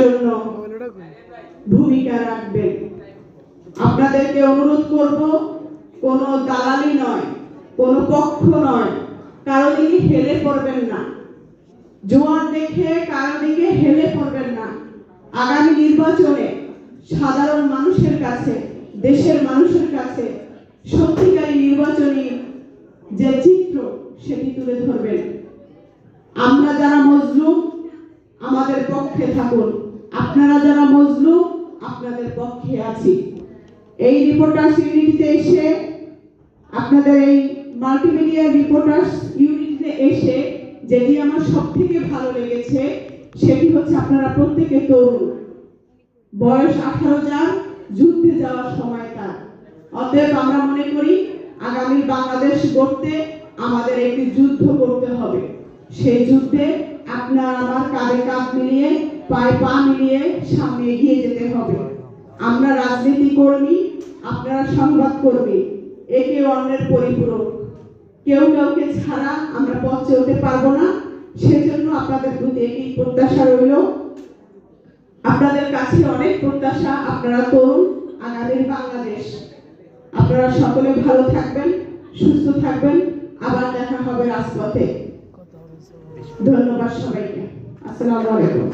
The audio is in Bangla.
জন্য ভূমিকা আপনাদেরকে অনুরোধ করব দালালি নয় পক্ষ নয়, কারও দিকে হেলে পড়বেন না। জোয়ার দেখে কারও দিকে হেলে পড়বেন না। আগামী নির্বাচনে সাধারণ মানুষের কাছে, দেশের মানুষের কাছে সত্যিকারী নির্বাচনী যে চিত্র, সেটি তুলে ধরবেন। আমরা যারা মজলুম আমাদের পক্ষে থাকুন আপনারা যারা মজলুম, আপনাদের পক্ষে আছি। এই রিপোর্টার্স ইউনিটিতে এসে, আপনাদের এই মাল্টিমিডিয়া রিপোর্টার্স ইউনিটিতে এসে, যেটি আমার সব থেকে ভালো লেগেছে, সেটি হচ্ছে আপনারা প্রত্যেকে তরুণ। বয়স আঠারো যান যুদ্ধে যাওয়ার সময় তার। অতএব আমরা মনে করি, আগামী বাংলাদেশ গড়তে আমাদের একটি যুদ্ধ করতে হবে। সেই যুদ্ধে আপনার আমার কাঁধে কাঁধ মিলিয়ে, পায়ে পা মিলিয়ে সামনে এগিয়ে যেতে হবে। আমরা রাজনীতি কর্মী, আপনারা সংবাদ কর্মী, একে অন্যের পরিপূরক। কেউ কাউকে ছাড়া আমরা পথ চলতে পারব না। সেজন্য আপনাদের প্রতি একই প্রত্যাশা রইল। আপনাদের কাছে অনেক প্রত্যাশা। আপনারা তরুণ আগামীর বাংলাদেশ। আপনারা সকলে ভালো থাকবেন, সুস্থ থাকবেন। আবার দেখা হবে রাজপথে। ধন্যবাদ সবাইকে আসসালামু আলাইকুম